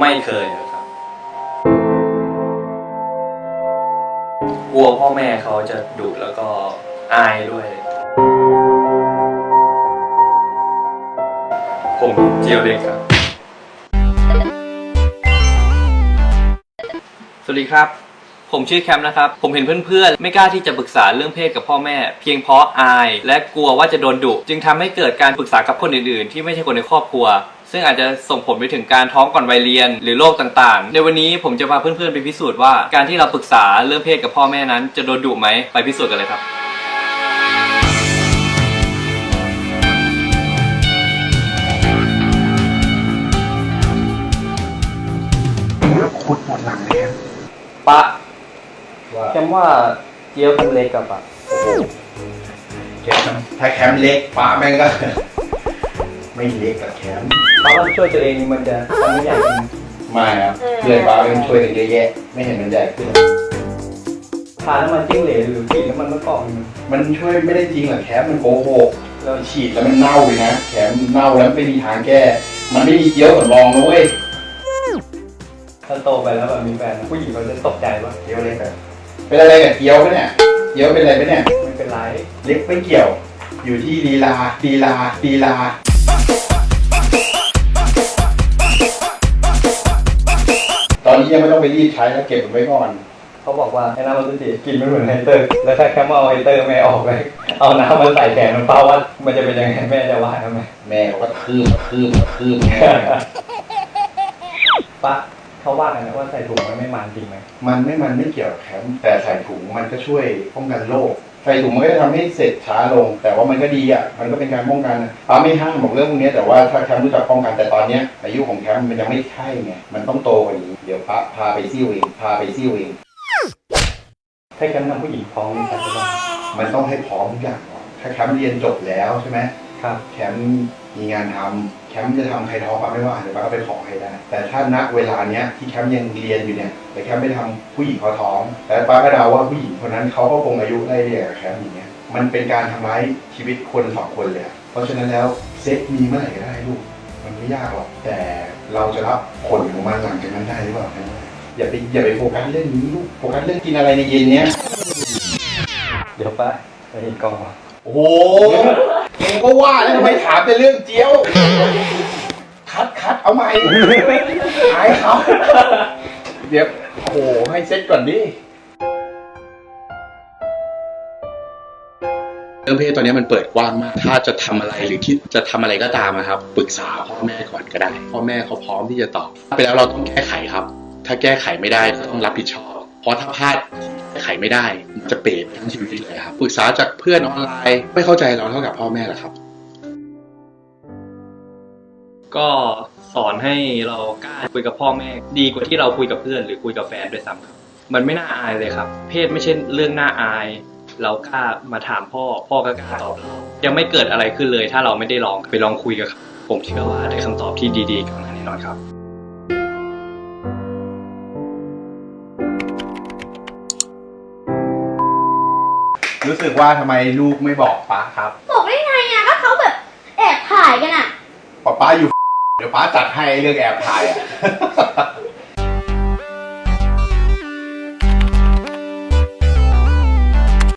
ไม่เคยอะครับ กลัวพ่อแม่เขาจะดุแล้วก็อายด้วย ผมเจียวเด็กครับ สวัสดีครับ ผมชื่อแคมป์นะครับ ผมเห็นเพื่อนๆ ไม่กล้าที่จะปรึกษาเรื่องเพศกับพ่อแม่ เพียงเพราะอาย และกลัวว่าจะโดนดุ จึงทำให้เกิดการปรึกษากับคนอื่นๆ ที่ไม่ใช่คนในครอบครัว ซึ่งอาจจะส่งผลไปถึงการท้องก่อนวัยเรียน หรือโรคต่างๆ ในวันนี้ผมจะพาเพื่อนๆไปพิสูจน์ว่าการที่เราปรึกษาเรื่องเพศกับพ่อแม่นั้น จะโดนดุไหมไปพิสูจน์กันเลยครับขุดหมดหลังเลยครั บปะแคมว่าเจียวคันเล็กกับปะแคมป์ถ้าแคมป์เล็กป้าแม่งก็ ไม่เล็กกับแคมป์เพราะว่าช่วยตัวเองมันจะทำไม่ใหญ่ขึ้นไม่ครับเพื่อนป้าเป็นช่วยกันเยอะแยะ ไม่เห็นมันใหญ่ขึ้นทานน้ำมันจิ้งเหลนหรือฉีดน้ำมันมะกอกนี่มันช่วยไม่ได้จริงหรอกแคมป์มันโกหกแล้วฉีดแล้วมันเน่าเลยนะแคมป์เน่าแล้วไม่มีทางแก้ มันไม่มีเกี้ยวสำรองนะเว้ยถ้าโตไปแล้วแบบมีแฟนผู้หญิงเขาจะตกใจว่าเกี้ยวเล็กอะ เป็นอะไรกับเกี้ยวปะเนี่ย เกี้ยวเป็นอะไรปะเนี่ย ไม่เป็นไร เล็กไม่เกี่ยว อยู่ที่ลีลาลีลาลีลา ตอนนี้ยังไม่ต้องไปรีบใช้แล้วเก็บมันไว้ก่อน เขาบอกว่าไอ้น้ำมันสุจิกินไม่เหมือนไฮเตอร์ แล้วถ้าแค่มาเอาไฮเตอร์แม่ออกไปเอาน้ำมาใส่แขนมันเป้าว่า มันจะเป็นยังไงแม่จะว่าทำไมแม่เขาก็คืบคืบคืบแม่ปะ เขาว่ากันนะว่าใส่ถุงมันไม่มันจริงไหมมันไม่มันไม่เกี่ยวกับแคมป์แต่ใส่ถุงมันก็ช่วยป้องกันโรคใส่ถุงมันก็จะทำให้เสร็จช้าลง แต่ว่ามันก็ดีอะมันก็เป็นการป้องกันนะป้าไม่ห้ามบอกเรื่องพวกนี้แต่ว่าถ้าแคมป์รู้จักป้องกันแต่ตอนเนี้ยอายุของแคมป์มันยังไม่ใช่ไงมันต้องโตกว่านี้เดี๋ยวป้าพาไปซิ่วเองพาไปซิ่วเองถ้าแคมป์นำผู้หญิงท้องมีใครจะบ้างมันต้องให้พร้อมทุกอย่างก่อนถ้าแคมป์เรียนจบแล้วใช่ไหม ครับแคมป์มีงานทำแคมป์จะทำใครท้องป้าไม่ว่าเดี๋ยวป้าก็ไปขอให้ได้ แต่ถ้าณเวลาเนี้ยที่แคมป์ยังเรียนอยู่เนี่ยแต่แคมป์ไม่ทำผู้หญิงเขาท้อง แต่ป้าก็เดาว่าผู้หญิงคนนั้นเขาก็คงอายุไล่เรียกกับแคมป์อย่างเงี้ยมันเป็นการทำร้ายชีวิตคนสองคนเลยอะเพราะฉะนั้นแล้วเซ็กมีเมื่อไหร่ก็ได้ลูก มันไม่ยากหรอกแต่เราจะรับผลของมันหลังจากนั้นได้หรือเปล่าแค่นั้นแหละอย่าไปอย่าไปโฟกัสเรื่องนี้ลูกโฟกัสเรื่องกินอะไรในเย็นเนี้ย เดี๋ยวปะไปเห็นกล้องวะโอ้โห เองก็ว่าแล้วทำไมถามแต่เรื่องเจียว คัดคัดเอาใหม่อายเขาเดี๋ยวโอ้โหให้เซ็ตก่อนดิเรื่องเพศตอนนี้มันเปิดกว้างมาก ถ้าจะทำอะไรหรือคิดจะทำอะไรก็ตามนะครับ ปรึกษาพ่อแม่ก่อนก็ได้ พ่อแม่เขาพร้อมที่จะตอบ ไปแล้วเราต้องแก้ไขครับ ถ้าแก้ไขไม่ได้ก็ต้องรับผิดชอบ เพราะถ้าพลาด ไขไม่ได้จะเปรตทั้งชีวิตเลยครับปรึกษาจากเพื่อนออนไลน์ไม่เข้าใจเราเท่ากับพ่อแม่หรอครับ ก็สอนให้เรากล้าคุยกับพ่อแม่ ดีกว่าที่เราคุยกับเพื่อน หรือคุยกับแฟนด้วยซ้ำครับ มันไม่น่าอายเลยครับ เพศไม่ใช่เรื่องน่าอาย เรากล้ามาถามพ่อ พ่อก็กล้าตอบเรายังไม่เกิดอะไรขึ้นเลย ถ้าเราไม่ได้ลองไปลองคุยกับเขาผมเชื่อว่าได้คำตอบที่ดีๆกับมาแน่นอนครับ รู้สึกว่าทำไมลูกไม่บอกป้าครับบอกได้ไงอะก็เขาแบบแอบถ่ายกันอะ ป้าป้าอยู่ เดี๋ยวป้าจัดให้เรื่องแอบถ่ายอะ